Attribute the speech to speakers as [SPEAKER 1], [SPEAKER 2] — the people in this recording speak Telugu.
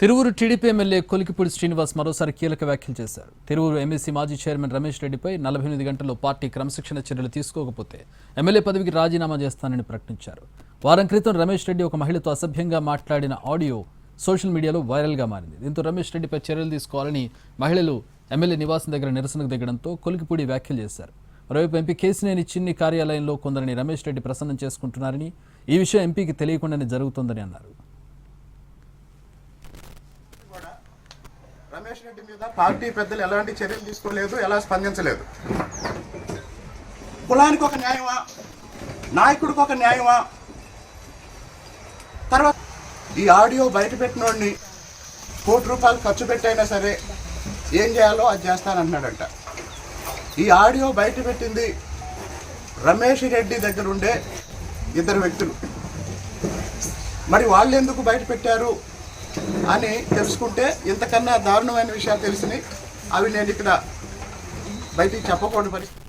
[SPEAKER 1] తిరువురు టీడీపీ ఎమ్మెల్యే కొలికిపూడి శ్రీనివాస్ మరోసారి కీలక వ్యాఖ్యలు చేశారు. తిరువురు ఎమ్మెసీ మాజీ చైర్మన్ రమేష్ రెడ్డిపై నలభై ఎనిమిది గంటల్లో పార్టీ క్రమశిక్షణ చర్యలు తీసుకోకపోతే ఎమ్మెల్యే పదవికి రాజీనామా చేస్తానని ప్రకటించారు. వారం క్రితం రమేష్ రెడ్డి ఒక మహిళతో అసభ్యంగా మాట్లాడిన ఆడియో సోషల్ మీడియాలో వైరల్గా మారింది. దీంతో రమేష్ రెడ్డిపై చర్యలు తీసుకోవాలని మహిళలు ఎమ్మెల్యే నివాసం దగ్గర నిరసనకు దిగడంతో కొలికిపూడి వ్యాఖ్యలు చేశారు. మరోవైపు ఎంపీ కేసినేని చిన్ని కార్యాలయంలో కొందరిని రమేష్ రెడ్డి ప్రసన్నం చేసుకుంటున్నారని ఈ విషయం ఎంపీకి తెలియకుండానే జరుగుతోందని అన్నారు.
[SPEAKER 2] రమేష్ రెడ్డి మీద పార్టీ పెద్దలు ఎలాంటి చర్యలు తీసుకోలేదు ఎలా స్పందించలేదు. కులానికి ఒక న్యాయమా? నాయకుడికి ఒక న్యాయమా? తర్వాత ఈ ఆడియో బయట పెట్టినోడిని కోటి రూపాయలు ఖర్చు పెట్టైనా సరే ఏం చేయాలో అది చేస్తానంటున్నాడంట. ఈ ఆడియో బయట పెట్టింది రమేష్ రెడ్డి దగ్గర ఉండే ఇద్దరు వ్యక్తులు. మరి వాళ్ళు ఎందుకు బయట పెట్టారు? అని తెలుసుకుంటే ఇంతకన్నా దారుణమైన విషయాలు తెలిసినాయి అవి నేను ఇక్కడ బయటికి చెప్పకూడని పరిస్థితి